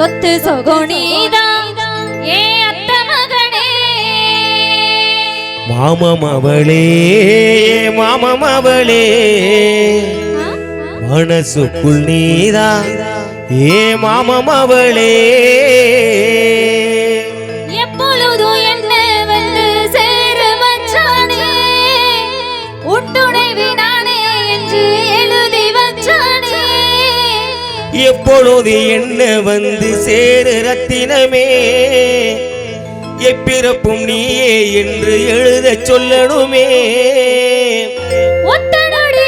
சொத்து சொகோனிதான் ஏ அத்த மகனே. மாமம் அவளே மாமம் அவளே? மனசுக்குள் நீதா ஏ மாமம் அவளே. எப்பொழுது என்ன வந்து சேரு ரத்தினமே? எப்பிறப்பும் நீயே என்று எழுத சொல்லணுமே. ஒத்த நொடி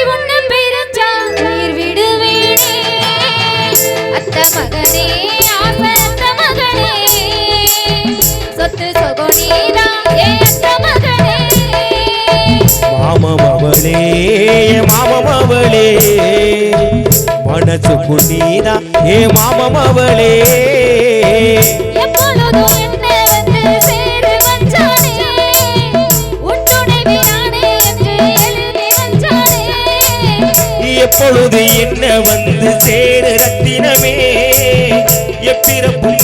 நானே என்று எழுதி வச்சானே எப்பொழுது என்ன வந்து சேரு ரத்தினமே? எப்பிறப்பும்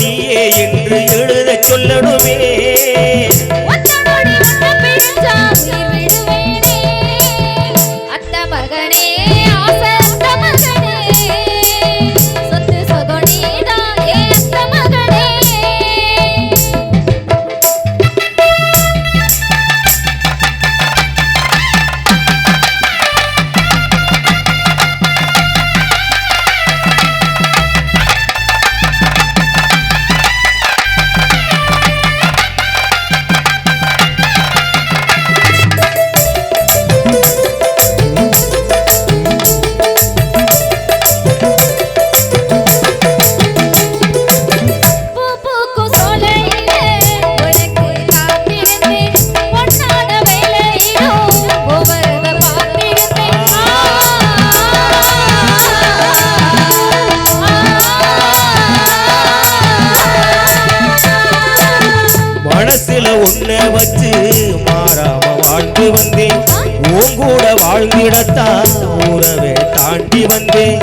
கூட வாழ்ந்திடத்தான் ஊரவே தாண்டி வந்தேன்.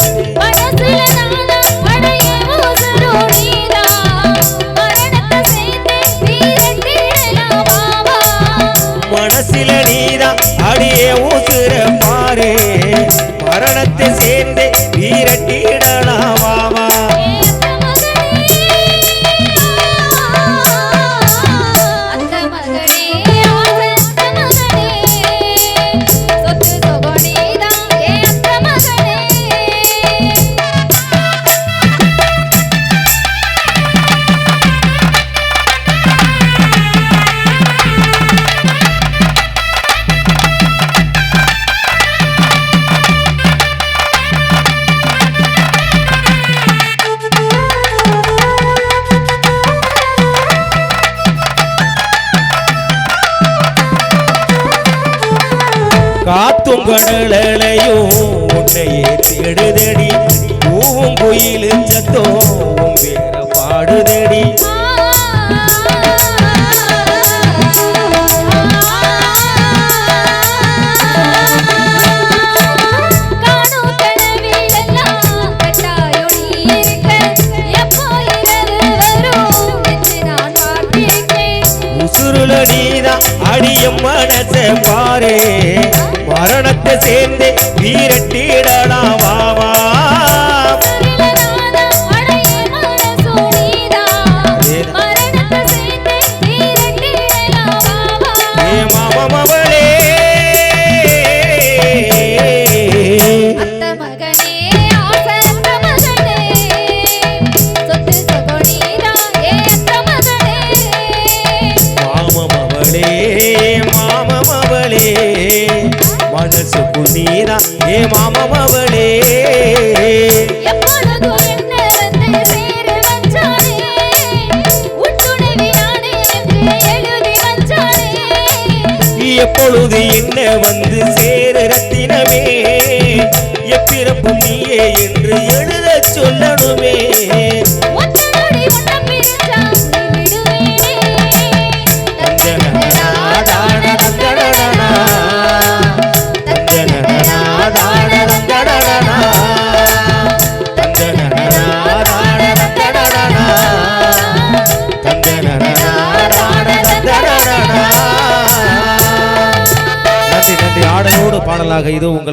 காத்தும் கடலையும் உன்னையே தேடுதடி பூவும் குயிலும் சத்தோம் வேற பாடுதடி. நீதான் மனச பாரு. மரணத்தை சேர்ந்து வீரட்டிடலாம் வாவா நீதான் ஏ மாமம் அவளே எப்பொழுது என்ன வந்து சேரு ரத்தினமே? எப்பிறப்பும் நீயே என்று எழுத சொல்லணுமே. பாடலாக இது உங்கள்